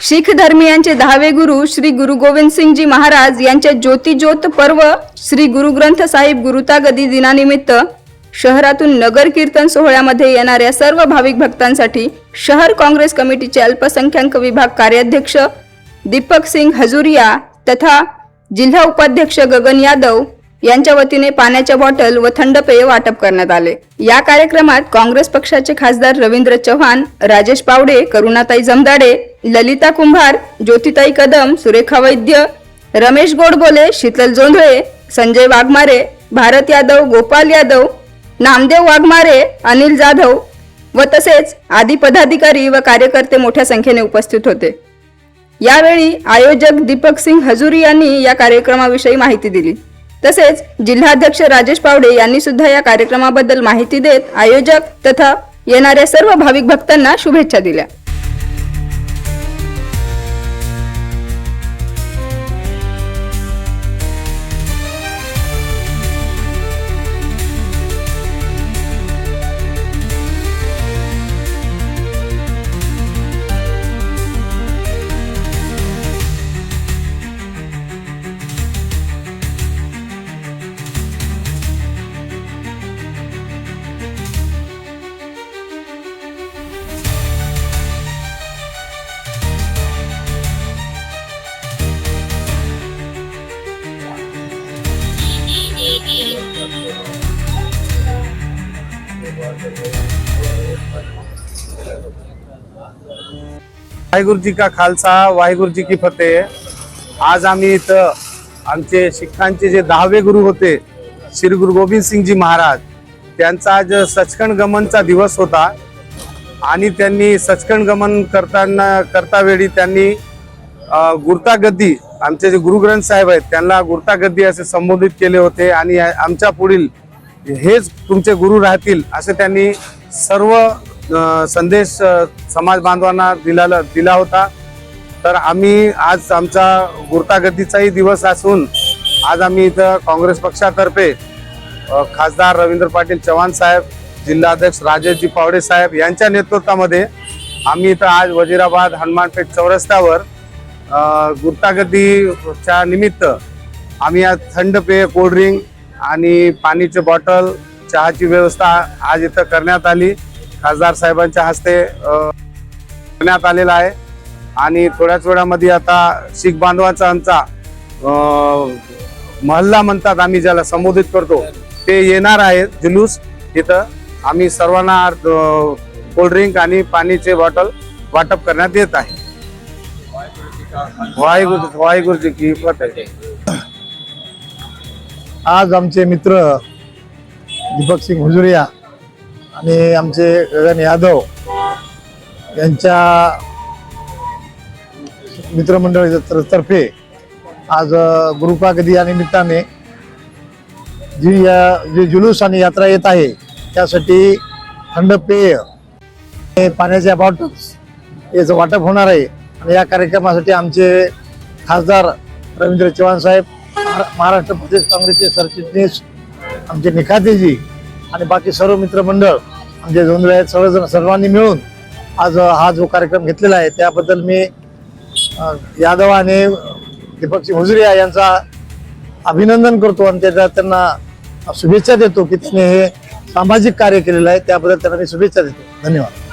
शीख धर्मियांचे दहावे गुरु श्री गुरु गोविंद सिंगजी महाराज यांच्या ज्योतिज्योत पर्व श्री गुरु ग्रंथ साहिब गुरुतागदी दिनानिमित्त शहरातून नगर कीर्तन सोहळ्यामध्ये येणाऱ्या सर्व भाविक भक्तांसाठी शहर काँग्रेस कमिटीचे अल्पसंख्याक विभाग कार्याध्यक्ष दीपक सिंग हजुरिया तथा जिल्हा उपाध्यक्ष गगन यादव यांच्या वतीने पाण्याच्या बॉटल व थंड पेय वाटप करण्यात आले. या कार्यक्रमात काँग्रेस पक्षाचे खासदार रवींद्र चव्हाण राजेश पावडे करुणाताई जमदाडे ललिता कुंभार ज्योतिताई कदम सुरेखा वैद्य रमेश गोडबोले शीतल जोंधळे संजय वाघमारे भारत यादव गोपाल यादव नामदेव वाघमारे अनिल जाधव व तसेच आदी पदाधिकारी व कार्यकर्ते मोठ्या संख्येने उपस्थित होते. यावेळी आयोजक दीपक सिंग हजुरी यांनी या कार्यक्रमाविषयी माहिती दिली. तसेच जिल्हाध्यक्ष राजेश पावडे यांनी सुद्धा या कार्यक्रमाबद्दल माहिती देत आयोजक तथा येणाऱ्या सर्व भाविक भक्तांना शुभेच्छा दिल्या. वाहेगुरु जी का खालसा वाहेगुरु जी की फतेह. आज आम्ही इथं आमचे शिखांचे जे दहावे गुरु होते श्री गुरु गोविंद सिंगजी महाराज त्यांचा आज सचखंड गमनचा दिवस होता. आणि त्यांनी सचखंड गमन करताना करता वेळी त्यांनी गुरता गद्दी आमचे जे गुरुग्रंथ साहेब आहेत त्यांना गुरता गद्दी असे संबोधित केले होते आणि आमच्या पुढील हेच तुमचे गुरु राहतील असे त्यांनी सर्व संदेश समाज बांधवांना दिला दिला होता. तर आम्ही आज आमचा गुरतागद्दीचाही दिवस असून आज आम्ही इथं काँग्रेस पक्षातर्फे खासदार रवींद्र पाटील चव्हाण साहेब जिल्हाध्यक्ष राजेशजी पावडे साहेब यांच्या नेतृत्वामध्ये आम्ही इथं आज वजीराबाद हनुमानपेठ चौरस्त्यावर अ, निमित्त आम्ही आज थंड पेय कोल्ड्रिंक आणि पाणीचे बॉटल चहाची व्यवस्था आज इथं करण्यात आली. खासदार साहेबांच्या हस्ते करण्यात आलेला आहे. आणि थोड्याच वेळामध्ये आता शीख बांधवांचा आमचा महल्ला म्हणतात आम्ही ज्याला संबोधित करतो ते येणार आहे जुलूस. इथं आम्ही सर्वांना कोल्ड्रिंक आणि पाणीचे बॉटल वाटप करण्यात येत आहे. वाहेगुरु वाहेगुरुजी की फतेह आज आमचे मित्र दीपक सिंग हुजुरिया आणि आमचे गगन यादव यांच्या मित्रमंडळी तर्फे आज अ, गुरुपागदी या निमित्ताने जी या जी जुलूस आणि यात्रा येत आहे त्यासाठी थंड पेय पाण्याच्या बॉटल्स याचं वाटप होणार आहे. आणि या कार्यक्रमासाठी आमचे खासदार रवींद्र चव्हाण साहेब महारा- महाराष्ट्र प्रदेश काँग्रेसचे सरचिटणीस आमचे निखातेजी आणि बाकी सर्व मित्रमंडळ आमचे जोंधळे आहेत सर्वजण सर्वांनी मिळून आज हा जो कार्यक्रम घेतलेला आहे त्याबद्दल मी यादव आणि दीपक सिंग हुजरिया यांचा अभिनंदन करतो आणि त्याच्या त्यांना शुभेच्छा देतो की त्यांनी हे सामाजिक कार्य केलेलं आहे त्याबद्दल त्यांना मी शुभेच्छा देतो. धन्यवाद.